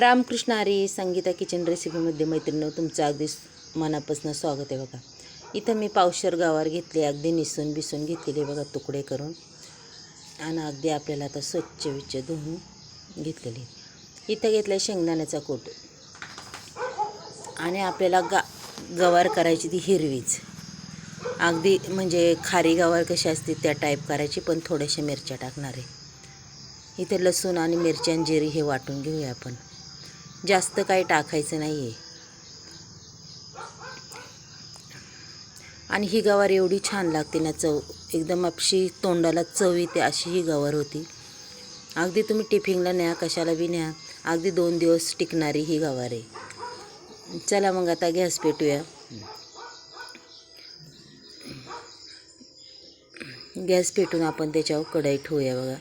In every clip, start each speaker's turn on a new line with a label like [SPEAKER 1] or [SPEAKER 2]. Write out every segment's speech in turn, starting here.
[SPEAKER 1] रामकृष्ण आरे संगीता किचन रेसिपीमध्ये मैत्रिणी तुमचं अगदी मनापासून स्वागत आहे बघा. इथं मी पावशर गावावर घेतले अगदी निसून बिसून घेतलेले बघा तुकडे करून. आणि अगदी आपल्याला आता स्वच्छ विच्छ धुवून घेतलेले. इथं घेतलं आहे शेंगदाण्याचा कोट. आणि आपल्याला गा गवार करायची ती हिरवीच. अगदी म्हणजे खारी गवार कशी असते त्या टाईप करायची पण थोड्याशा मिरच्या टाकणार आहे. इथे लसूण आणि मिरची जिरी हे वाटून घेऊया आपण. जास्त काही टाकायचं नाही आहे आणि ही गवार एवढी छान लागते ना चव. एकदम आपशी तोंडाला चव येते अशी ही गवार होती. अगदी तुम्ही टिफिनला न्या कशाला बी न्या अगदी दोन दिवस टिकणारी ही गवार आहे. चला मग आता गॅस पेटूया. गॅस पेटून आपण त्याच्यावर कढई ठेवूया बघा.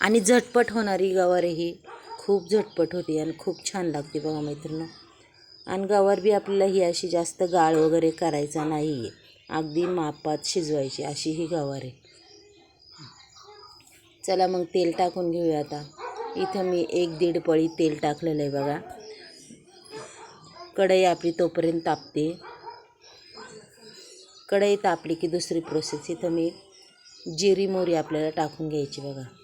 [SPEAKER 1] आणि झटपट होणारी गवार ही. खूप झटपट होती आणि खूप छान लागते बघा मैत्रिणी. आणि गवार बी आपल्याला ही अशी जास्त गाळ वगैरे करायचा नाही आहे अगदी मापात शिजवायची अशी ही गवार आहे. चला मग तेल टाकून घेऊया आता. इथं मी एक दीड पळी तेल टाकलेलं आहे बघा. कढई आपली तोपर्यंत तापते. कढई तापली की दुसरी प्रोसेस इथं मी जिरी मोरी आपल्याला टाकून घ्यायची बघा.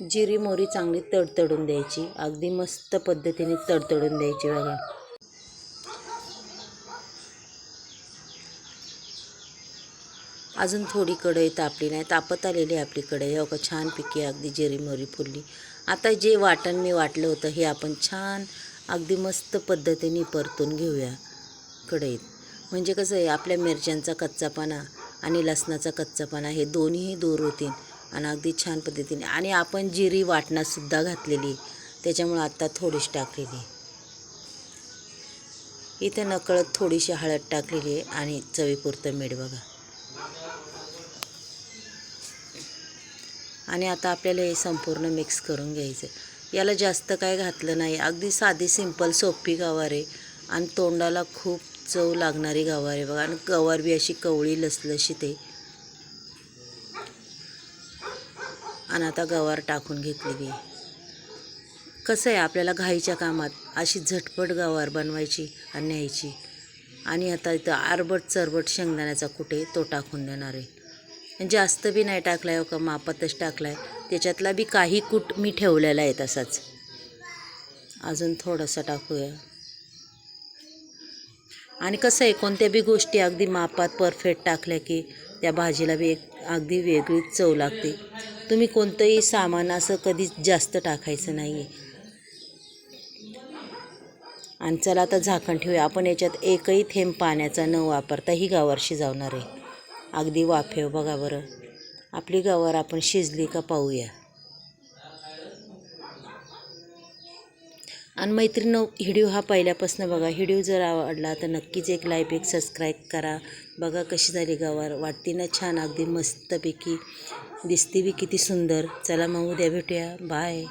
[SPEAKER 1] जिरी मोरी चांगली तडतडून द्यायची. अगदी मस्त पद्धतीने तडतडून द्यायची बघा. अजून थोडी कढई तापली नाही. तापत आलेली आहे आपली कढई. हो का? छान पिकी अगदी जिरी मोरी फुलली. आता जे वाटण मी वाटलं होतं हे आपण छान अगदी मस्त पद्धतीने परतून घेऊया कढईत. म्हणजे कसं आहे आपल्या मिरच्यांचा कच्चापणा आणि लसणाचा कच्चापणा हे दोन्हीही दूर होतील. आणि अगदी छान पद्धतीने. आणि आपण जिरी वाटणासुद्धा घातलेली. त्याच्यामुळं आत्ता थोडीशी टाकलेली. इथं नकळत थोडीशी हळद टाकलेली आहे आणि चवीपुरतं मीठ बघा. आणि आता आपल्याला हे संपूर्ण मिक्स करून घ्यायचं याला जास्त काय घातलं नाही. अगदी साधी सिंपल सोपी गवार आहे. आणि तोंडाला खूप चव लागणारी गवार आहे बघा. आणि गवार बी अशी कवळी लसलशी ते आणि आता गवार टाकून घेतलेली कसं आहे आपल्याला घाईच्या कामात अशी झटपट गवार बनवायची आणि न्यायची. आणि आता इथं आरबट चरबट शेंगदाण्याचा कुठे तो टाकून देणार आहे. जास्त बी नाही टाकला आहे हो का मापातच टाकला आहे त्याच्यातला बी काही कूट मी ठेवलेला आहे तसाच. अजून थोडंसं टाकूया. आणि कसं आहे कोणत्या बी गोष्टी अगदी मापात परफेक्ट टाकल्या की त्या भाजीला बी एक अगदी वेगळीच चव लागते. तुम्ही कोणतंही सामान असं कधीच जास्त टाकायचं नाही आहे आणि चला आता झाकण ठेवूया. आपण याच्यात एकही थेंब पाण्याचा न वापरता ही गावार शिजवणार आहे. अगदी वाफेव बघा बरं. आपली गावार आपण शिजली का पाहूया. आणि मैत्रिणं व्हिडिओ हा पहिल्यापासून बघा. व्हिडिओ जर आवडला तर नक्कीच एक लाईक एक सबस्क्राईब करा. बघा कशी झाली गावार. वाटते ना छान अगदी मस्तपैकी दिसते बी किती सुंदर. चला मग उद्या भेटूया. बाय